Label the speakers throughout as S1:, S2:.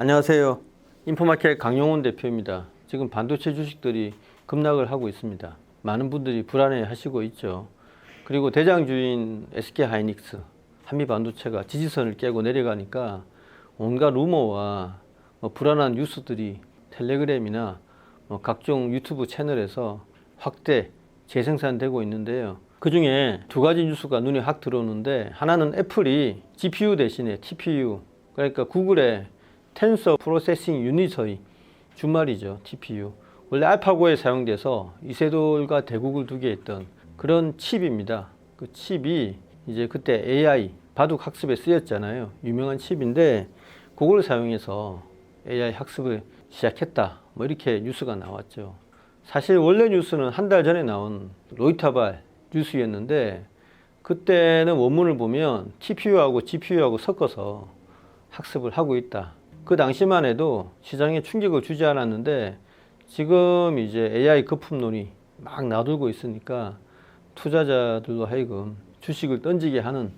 S1: 안녕하세요. 인포마켓 강용훈 대표입니다. 지금 반도체 주식들이 급락을 하고 있습니다. 많은 분들이 불안해 하시고 있죠. 그리고 대장주인 SK 하이닉스, 한미 반도체가 지지선을 깨고 내려가니까 온갖 루머와 뭐 불안한 뉴스들이 텔레그램이나 뭐 각종 유튜브 채널에서 확대 재생산되고 있는데요. 그 중에 두 가지 뉴스가 눈에 확 들어오는데 하나는 애플이 GPU 대신에 TPU 그러니까 구글의 텐서 프로세싱 유닛의 준말이죠 TPU 원래 알파고에 사용돼서 이세돌과 대국을 두게 했던 그런 칩입니다. 그 칩이 이제 그때 AI 바둑 학습에 쓰였잖아요. 유명한 칩인데 그걸 사용해서 AI 학습을 시작했다. 뭐 이렇게 뉴스가 나왔죠. 사실 원래 뉴스는 한 달 전에 나온 로이터발 뉴스였는데 그때는 원문을 보면 TPU하고 GPU하고 섞어서 학습을 하고 있다. 그 당시만 해도 시장에 충격을 주지 않았는데 지금 이제 AI 거품론이 막 나돌고 있으니까 투자자들도 하여금 주식을 던지게 하는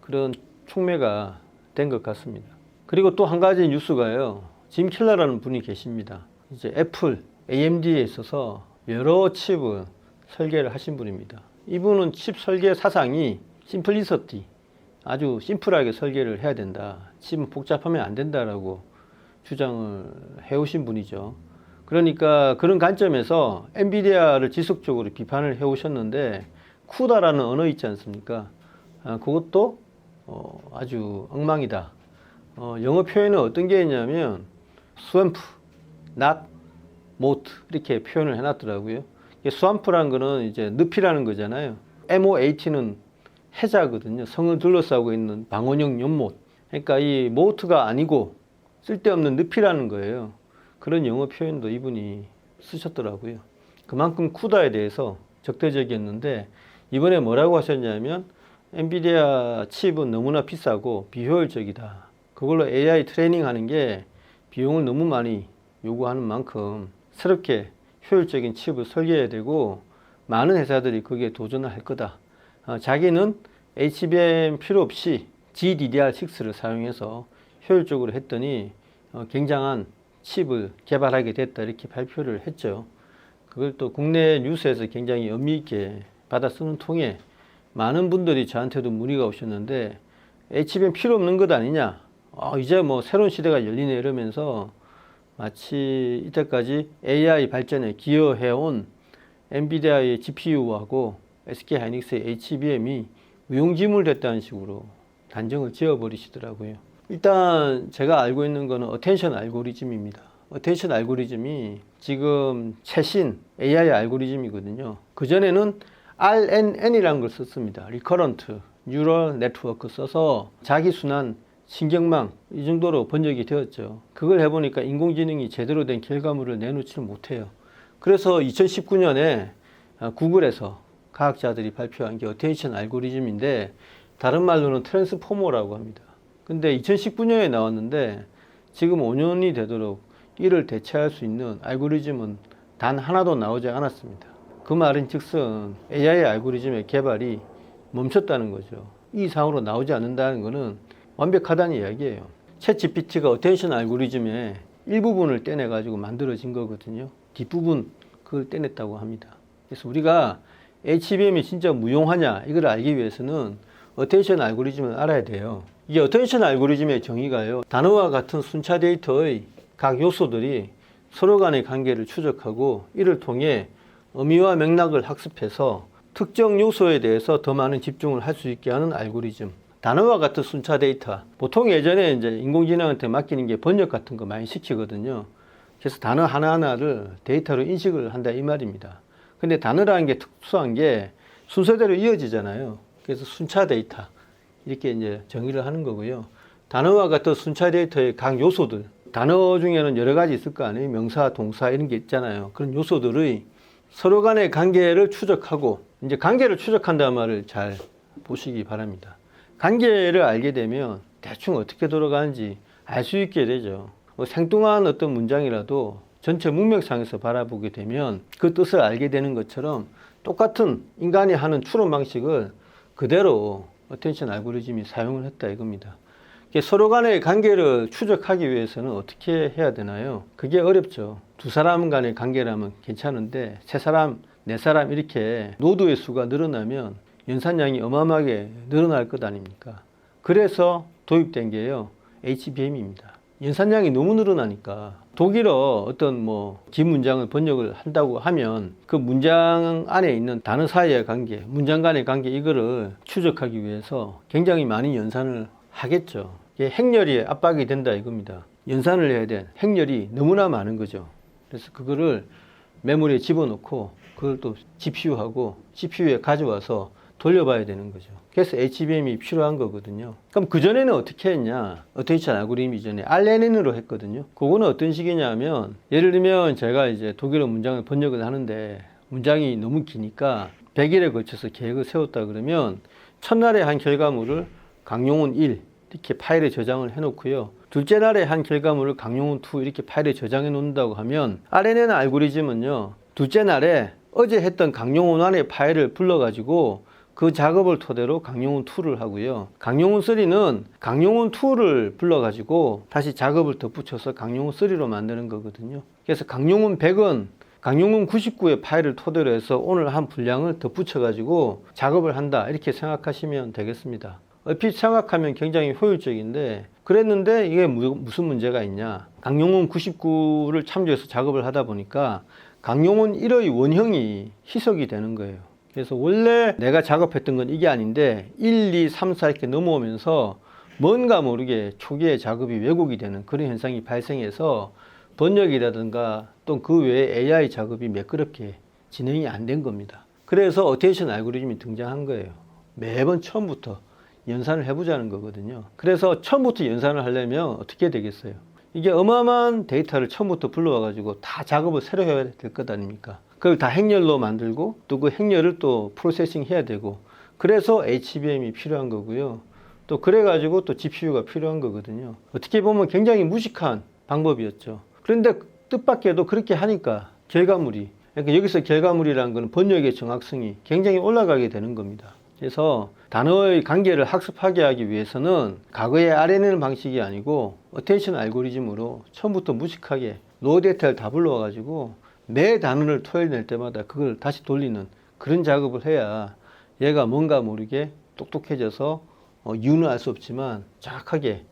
S1: 그런 촉매가 된 것 같습니다. 그리고 또 한 가지 뉴스가요. 짐 킬러라는 분이 계십니다. 이제 애플, AMD에 있어서 여러 칩을 설계를 하신 분입니다. 이분은 칩 설계 사상이 심플리서티, 아주 심플하게 설계를 해야 된다. 칩은 복잡하면 안 된다라고 주장을 해오신 분이죠. 그러니까 그런 관점에서 엔비디아를 지속적으로 비판을 해오셨는데 쿠다라는 언어 있지 않습니까? 아, 그것도 어, 아주 엉망이다. 어, 영어 표현은 어떤 게 있냐면 swamp, not moat 이렇게 표현을 해놨더라고요. 스왑프라는 거는 이제 늪이라는 거잖아요. MOAT는 해자거든요. 성을 둘러싸고 있는 방원형 연못. 그러니까 이 모트가 아니고 쓸데없는 늪이라는 거예요. 그런 영어 표현도 이분이 쓰셨더라고요. 그만큼 쿠다에 대해서 적대적이었는데 이번에 뭐라고 하셨냐면 엔비디아 칩은 너무나 비싸고 비효율적이다. 그걸로 AI 트레이닝 하는 게 비용을 너무 많이 요구하는 만큼 새롭게 효율적인 칩을 설계해야 되고 많은 회사들이 거기에 도전을 할 거다. 어, 자기는 HBM 필요 없이 GDDR6를 사용해서 효율적으로 했더니 어, 굉장한 칩을 개발하게 됐다 이렇게 발표를 했죠. 그걸 또 국내 뉴스에서 굉장히 의미 있게 받아 쓰는 통에 많은 분들이 저한테도 문의가 오셨는데 HBM 필요 없는 것 아니냐? 아, 이제 뭐 새로운 시대가 열리네 이러면서 마치 이때까지 AI 발전에 기여해온 엔비디아의 GPU하고 SK 하이닉스의 HBM이 무용지물 됐다는 식으로 단정을 지어버리시더라고요. 일단 제가 알고 있는 거는 어텐션 알고리즘입니다. 어텐션 알고리즘이 지금 최신 AI 알고리즘이거든요. 그전에는 RNN이라는 걸 썼습니다. Recurrent Neural Network 써서 자기 순환 신경망 이 정도로 번역이 되었죠. 그걸 해보니까 인공지능이 제대로 된 결과물을 내놓지는 못해요. 그래서 2019년에 구글에서 과학자들이 발표한 게 어테이션 알고리즘인데 다른 말로는 트랜스포머라고 합니다. 근데 2019년에 나왔는데 지금 5년이 되도록 이를 대체할 수 있는 알고리즘은 단 하나도 나오지 않았습니다. 그 말은 즉슨 AI 알고리즘의 개발이 멈췄다는 거죠. 이 이상으로 나오지 않는다는 것은 완벽하다는 이야기예요. 챗 GPT가 어텐션 알고리즘의 일부분을 떼내가지고 만들어진 거거든요. 뒷부분 그걸 떼냈다고 합니다. 그래서 우리가 HBM이 진짜 무용하냐 이걸 알기 위해서는 어텐션 알고리즘을 알아야 돼요. 이게 어텐션 알고리즘의 정의가요. 단어와 같은 순차 데이터의 각 요소들이 서로 간의 관계를 추적하고 이를 통해 의미와 맥락을 학습해서 특정 요소에 대해서 더 많은 집중을 할 수 있게 하는 알고리즘. 단어와 같은 순차 데이터. 보통 예전에 이제 인공지능한테 맡기는 게 번역 같은 거 많이 시키거든요. 그래서 단어 하나하나를 데이터로 인식을 한다 이 말입니다. 근데 단어라는 게 특수한 게 순서대로 이어지잖아요. 그래서 순차 데이터. 이렇게 이제 정의를 하는 거고요. 단어와 같은 순차 데이터의 각 요소들. 단어 중에는 여러 가지 있을 거 아니에요. 명사, 동사 이런 게 있잖아요. 그런 요소들의 서로 간의 관계를 추적하고 이제 관계를 추적한다는 말을 잘 보시기 바랍니다. 관계를 알게 되면 대충 어떻게 돌아가는지 알 수 있게 되죠. 뭐 생뚱한 어떤 문장이라도 전체 문맥상에서 바라보게 되면 그 뜻을 알게 되는 것처럼 똑같은 인간이 하는 추론 방식을 그대로 어텐션 알고리즘이 사용을 했다 이겁니다. 이게 서로 간의 관계를 추적하기 위해서는 어떻게 해야 되나요? 그게 어렵죠. 두 사람 간의 관계라면 괜찮은데 세 사람, 네 사람 이렇게 노드의 수가 늘어나면 연산량이 어마어마하게 늘어날 것 아닙니까? 그래서 도입된 게요. HBM입니다. 연산량이 너무 늘어나니까 독일어 어떤 뭐 기문장을 번역을 한다고 하면 그 문장 안에 있는 단어 사이의 관계, 문장 간의 관계 이거를 추적하기 위해서 굉장히 많이 연산을 하겠죠. 이게 행렬이 압박이 된다 이겁니다. 연산을 해야 된 행렬이 너무나 많은 거죠. 그래서 그거를 메모리에 집어넣고 그걸 또 GPU하고 CPU에 가져와서 돌려봐야 되는 거죠. 그래서 HBM이 필요한 거거든요. 그럼 그전에는 어떻게 했냐? 어테이션 알고리즘 이전에 RNN으로 했거든요. 그거는 어떤 식이냐면, 예를 들면 제가 이제 독일어 문장을 번역을 하는데, 문장이 너무 기니까 100일에 걸쳐서 계획을 세웠다 그러면, 첫날에 한 결과물을 강용훈 1, 이렇게 파일에 저장을 해놓고요. 둘째 날에 한 결과물을 강용훈 2 이렇게 파일에 저장해 놓는다고 하면 RNN 알고리즘은요. 둘째 날에 어제 했던 강용훈 1의 파일을 불러가지고 그 작업을 토대로 강용훈 2를 하고요. 강용훈 3는 강용훈 2를 불러가지고 다시 작업을 덧붙여서 강용훈 3로 만드는 거거든요. 그래서 강용훈 100은 강용훈 99의 파일을 토대로 해서 오늘 한 분량을 덧붙여가지고 작업을 한다. 이렇게 생각하시면 되겠습니다. 얼핏 생각하면 굉장히 효율적인데 그랬는데 이게 무- 무슨 문제가 있냐. 강용훈 99를 참조해서 작업을 하다 보니까 강용훈 1의 원형이 희석이 되는 거예요. 그래서 원래 내가 작업했던 건 이게 아닌데 1, 2, 3, 4 이렇게 넘어오면서 뭔가 모르게 초기에 작업이 왜곡이 되는 그런 현상이 발생해서 번역이라든가 또 그 외에 AI 작업이 매끄럽게 진행이 안 된 겁니다. 그래서 어테이션 알고리즘이 등장한 거예요. 매번 처음부터 연산을 해보자는 거거든요. 그래서 처음부터 연산을 하려면 어떻게 되겠어요? 이게 어마어마한 데이터를 처음부터 불러와가지고 다 작업을 새로 해야 될 것 아닙니까? 그걸 다 행렬로 만들고 또 그 행렬을 또 프로세싱 해야 되고 그래서 HBM이 필요한 거고요. 또 그래가지고 또 GPU가 필요한 거거든요. 어떻게 보면 굉장히 무식한 방법이었죠. 그런데 뜻밖에도 그렇게 하니까 결과물이 그러니까 여기서 결과물이라는 것은 번역의 정확성이 굉장히 올라가게 되는 겁니다. 그래서 단어의 관계를 학습하게 하기 위해서는 과거의 RNN 방식이 아니고 어텐션 알고리즘으로 처음부터 무식하게 데이터를 다 불러와가지고 매 단어를 토해낼 때마다 그걸 다시 돌리는 그런 작업을 해야 얘가 뭔가 모르게 똑똑해져서 어, 이유는 알 수 없지만 정확하게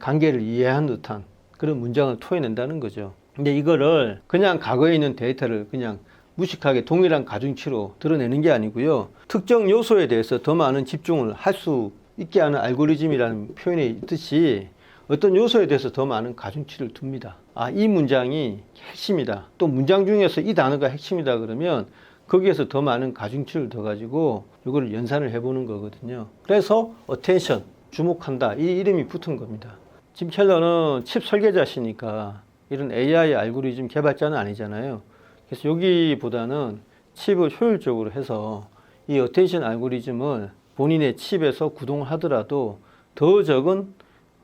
S1: 관계를 이해한 듯한 그런 문장을 토해낸다는 거죠. 근데 이거를 그냥 과거에 있는 데이터를 그냥 무식하게 동일한 가중치로 드러내는 게 아니고요. 특정 요소에 대해서 더 많은 집중을 할 수 있게 하는 알고리즘이라는 표현이 있듯이 어떤 요소에 대해서 더 많은 가중치를 둡니다. 아, 이 문장이 핵심이다. 또 문장 중에서 이 단어가 핵심이다 그러면 거기에서 더 많은 가중치를 더 가지고 이거를 연산을 해보는 거거든요. 그래서 attention, 주목한다. 이 이름이 붙은 겁니다. 짐 켈러는 칩 설계자시니까 이런 AI 알고리즘 개발자는 아니잖아요. 그래서 여기보다는 칩을 효율적으로 해서 이 어텐션 알고리즘을 본인의 칩에서 구동을 하더라도 더 적은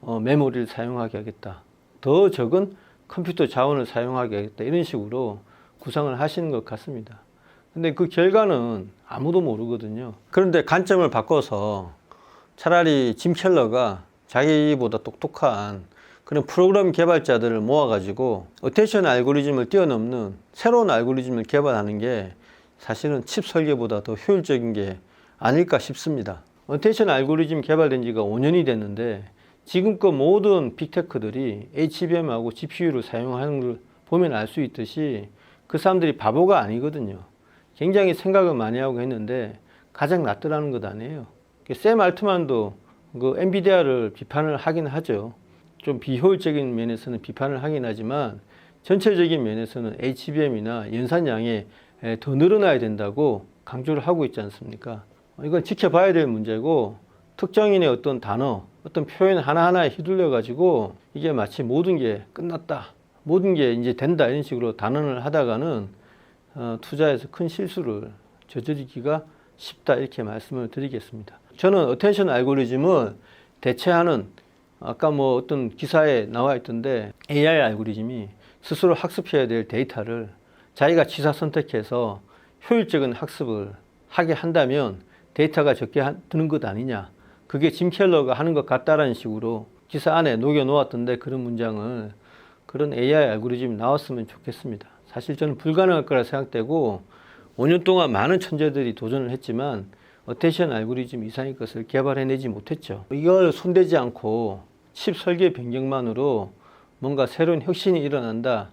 S1: 어, 메모리를 사용하게 하겠다. 더 적은 컴퓨터 자원을 사용하게 하겠다. 이런 식으로 구상을 하시는 것 같습니다. 근데 그 결과는 아무도 모르거든요. 그런데 관점을 바꿔서 차라리 짐 켈러가 자기보다 똑똑한 그런 프로그램 개발자들을 모아가지고 어테이션 알고리즘을 뛰어넘는 새로운 알고리즘을 개발하는 게 사실은 칩 설계보다 더 효율적인 게 아닐까 싶습니다. 어테이션 알고리즘 개발된 지가 5년이 됐는데 지금껏 모든 빅테크들이 HBM하고 GPU를 사용하는 걸 보면 알 수 있듯이 그 사람들이 바보가 아니거든요. 굉장히 생각을 많이 하고 했는데 가장 낫더라는 것 아니에요. 샘 알트만도 그 엔비디아를 비판을 하긴 하죠. 좀 비효율적인 면에서는 비판을 하긴 하지만 전체적인 면에서는 HBM이나 연산량이 에, 더 늘어나야 된다고 강조를 하고 있지 않습니까? 이건 지켜봐야 될 문제고 특정인의 어떤 단어, 어떤 표현 하나하나에 휘둘려 가지고 이게 마치 모든 게 끝났다, 모든 게 이제 된다 이런 식으로 단언을 하다가는 어, 투자에서 큰 실수를 저지르기가 쉽다 이렇게 말씀을 드리겠습니다. 저는 어텐션 알고리즘을 대체하는 아까 뭐 어떤 기사에 나와 있던데 AI 알고리즘이 스스로 학습해야 될 데이터를 자기가 취사 선택해서 효율적인 학습을 하게 한다면 데이터가 적게 한- 드는 것 아니냐. 그게 짐 켈러가 하는 것 같다라는 식으로 기사 안에 녹여 놓았던데 그런 문장을 그런 AI 알고리즘이 나왔으면 좋겠습니다. 사실 저는 불가능할 거라 생각되고 5년 동안 많은 천재들이 도전을 했지만 어테이션 알고리즘 이상의 것을 개발해내지 못했죠. 이걸 손대지 않고 칩 설계 변경만으로 뭔가 새로운 혁신이 일어난다.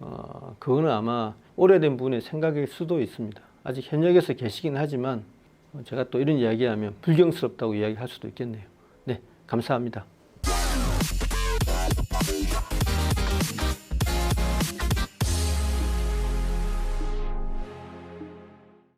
S1: 어, 그거는 아마 오래된 분의 생각일 수도 있습니다. 아직 현역에서 계시긴 하지만 어, 제가 또 이런 이야기하면 불경스럽다고 이야기할 수도 있겠네요. 네, 감사합니다.